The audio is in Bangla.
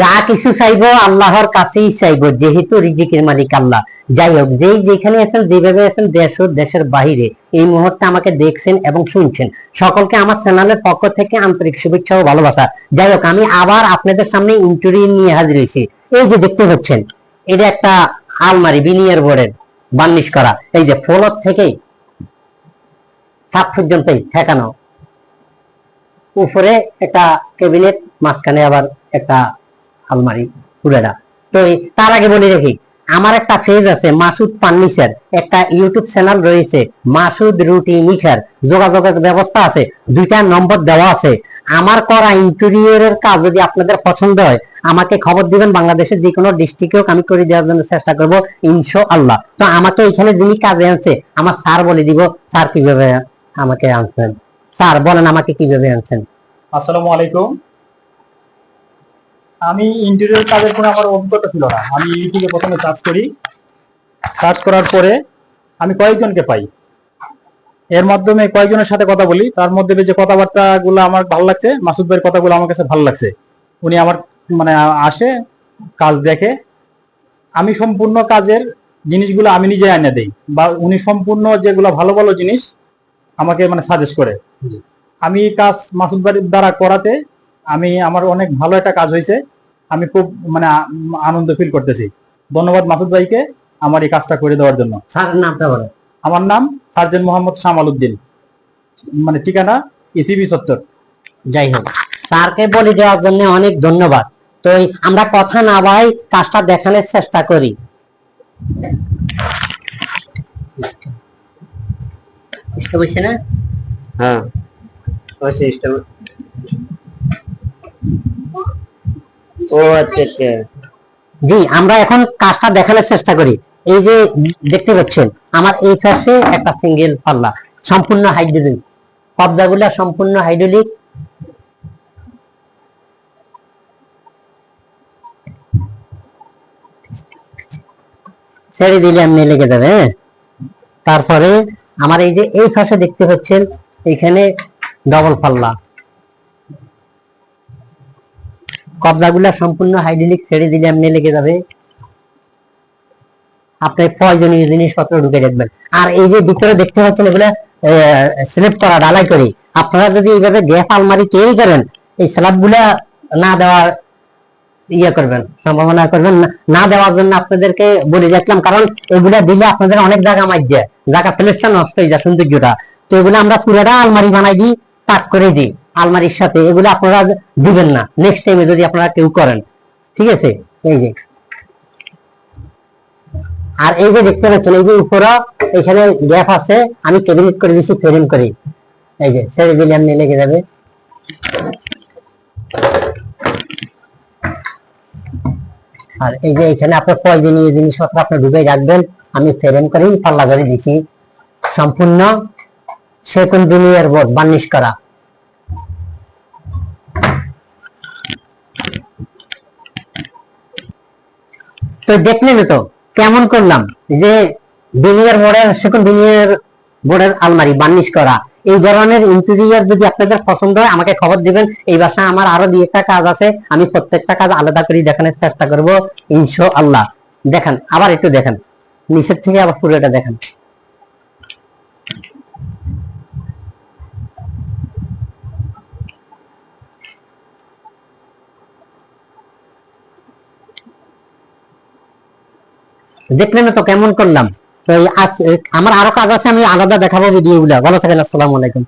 যা কিছু চাইব আল্লাহর কাছেই চাইব, যেহেতু রিজিকের মালিক আল্লাহ। যাই হোক, যেই যেখানে আছেন, যেভাবে আছেন, দেশ ও দেশের বাহিরে এই মুহূর্তে আমাকে দেখছেন এবং শুনছেন। সকলকে আমার চ্যানেলের পক্ষ থেকে আন্তরিক শুভেচ্ছা ও ভালোবাসা। যাই হোক, আমি আবার আপনাদের সামনে ইন্টারভিউ নিয়ে হাজির হয়েছি। এই যে দেখতে পাচ্ছেন, এটা একটা আলমারি বিনিয়ার বোর্ডের বার্নিশ করা। এই যে ফ্লোর থেকেই ছাদ পর্যন্তই ঠেকানো। উপরে একটা কেবিনেট মাঝখানে আবার একটা আলমারি পুরেরা তো তার আগে বলে রাখি আমার একটা পেজ আছে মাসুদ ফার্নিচার, একটা ইউটিউব চ্যানেল রয়েছে, মাসুদ রুটি নিখার। যোগাযোগের ব্যবস্থা আছে, দুইটা নম্বর দেওয়া আছে। আমার করা ইন্টেরিয়রের কাজ যদি আপনাদের পছন্দ হয়, আমাকে খবর দিবেন, বাংলাদেশের যে কোনো ডিস্ট্রিক্টেও আমি করে দেওয়ার জন্য চেষ্টা করব ইনশো আল্লাহ তো আমাকে এখানে যিনি কাজে আনছে, আমার স্যার বলে দিব, স্যার কীভাবে আমাকে আনছেন? স্যার, বলেন আমাকে কীভাবে আনছেন? আসসালামু আলাইকুম। আমি ইন্টেরিয়র কাজের কোনো আমার অভিজ্ঞতা ছিল না। আমি ইউটিউবে প্রথমে সার্চ করি। সার্চ করার পরে আমি কয়েকজনকে পাই। এর মাধ্যমে কয়েকজনের সাথে কথা বলি। তার মধ্যে যে কথাবার্তা গুলো আমার ভালো লাগছে, মাসুদ ভাইয়ের কথাগুলো আমার কাছে ভালো লাগছে। উনি আমার মানে আসে, কাজ দেখে। আমি সম্পূর্ণ কাজের জিনিসগুলো আমি নিজে এনে দেই বা উনি সম্পূর্ণ যেগুলো ভালো ভালো জিনিস আমাকে মানে সাজেস্ট করে। আমি কাজ মাসুদ বাড়ির দ্বারা করাতে আমি আমার অনেক ভালো একটা কাজ হয়েছে। আমি খুব মানে আনন্দ ফিল করতেছি। ধন্যবাদ মাসুদ ভাইকে আমার এই কাজটা করে দেওয়ার জন্য। স্যারের নামটা বলেন। আমার নাম সার্জেন মোহাম্মদ শামাল উদ্দিন মানে ঠিকানা ইসিবি চত্বর যাই হোক স্যারকে বলে দেওয়ার জন্য অনেক ধন্যবাদ। তো আমরা কথা না ভাই কাজটা দেখানোর চেষ্টা করি। বুঝতে পারছি না হ্যাঁ ও আচ্ছা আচ্ছা। জি, আমরা এখন কাজটা দেখানোর চেষ্টা করি। এই যে দেখতে পাচ্ছেন, আমার এই পাশে একটা সিঙ্গেল পাল্লা, সম্পূর্ণ হাইড্রোলিক। কবজাগুলা সম্পূর্ণ হাইড্রোলিক। ছেড়ে দিলে এমনি লেগে যাবে হ্যাঁ? তারপরে আমার এই যে এই পাশে দেখতে পাচ্ছেন, এখানে ডবল পাল্লা। কবজাগুলা সম্পূর্ণ হাইড্রোলিক ছেড়ে দিলে এমনি লেগে যাবে। আপনার প্রয়োজনীয় জিনিসপত্র ঢুকে রাখবেন আর এই যে ভিতরে দেখতে পাচ্ছেন এগুলা স্ল্যাব করা, ঢালাই করি। আপনারা যদি এইভাবে গ্যাস আলমারি তৈরি করেন, এই স্ল্যাবগুলা না দেওয়ার ইয়ে করবেন, সম্ভাবনা করবেন না- দেওয়ার জন্য আপনাদেরকে বলে রাখলাম, কারণ এগুলা দিলে আপনাদের অনেক জায়গা মার যায়। জায়গা প্লেসটা নষ্ট হয়ে যায় সৌন্দর্যটা। তো এগুলো আমরা পুরোটা আলমারি বানাই দিই, তাক করে দিই। আলমারির সাথে, এগুলো আপনারা দিবেন না। নেক্সট টাইমে যদি আপনারা কেউ করেন। ঠিক আছে? এই যে। আর এই যে দেখতে পাচ্ছেন, এই যে উপরে এখানে গ্যাপ আছে, আমি ক্যাবিনেট করে দিচ্ছি ফ্রেম করে। এই যে ছেড়ে দিলে এমনি লেগে যাবে। আর এই যে এখানে আপনার প্রয়োজনীয় জিনিসপত্র আপনি ডুবে রাখবেন, আমি ফ্রেম করেই পাল্লা করে দিছি। সম্পূর্ণ সেকুন দুনিয়ার বোর্ড বার্নিশ করা। তো দেখলেন তো। কেমন করলাম? যে বিনিয়ার বোর্ডের সেকেন্ড বিনিয়ার বোর্ডের আলমারি বার্নিশ করা। এই ধরনের ইন্টেরিয়ার যদি আপনাদের পছন্দ হয়, আমাকে খবর দিবেন। এই বাসায় আমার আরও দুই একটা কাজ আছে। আমি প্রত্যেকটা কাজ আলাদা করে দেখানোর চেষ্টা করব ইনশো আল্লাহ দেখেন, আবার একটু দেখেন। নিচের থেকে আবার পুরোটা দেখেন। দেখলেন তো কেমন করলাম। তো আমার আরও কাজ আছে, আমি আলাদা দেখাবো ভিডিও গুলা। ভালো থাকেন, আসসালামু আলাইকুম।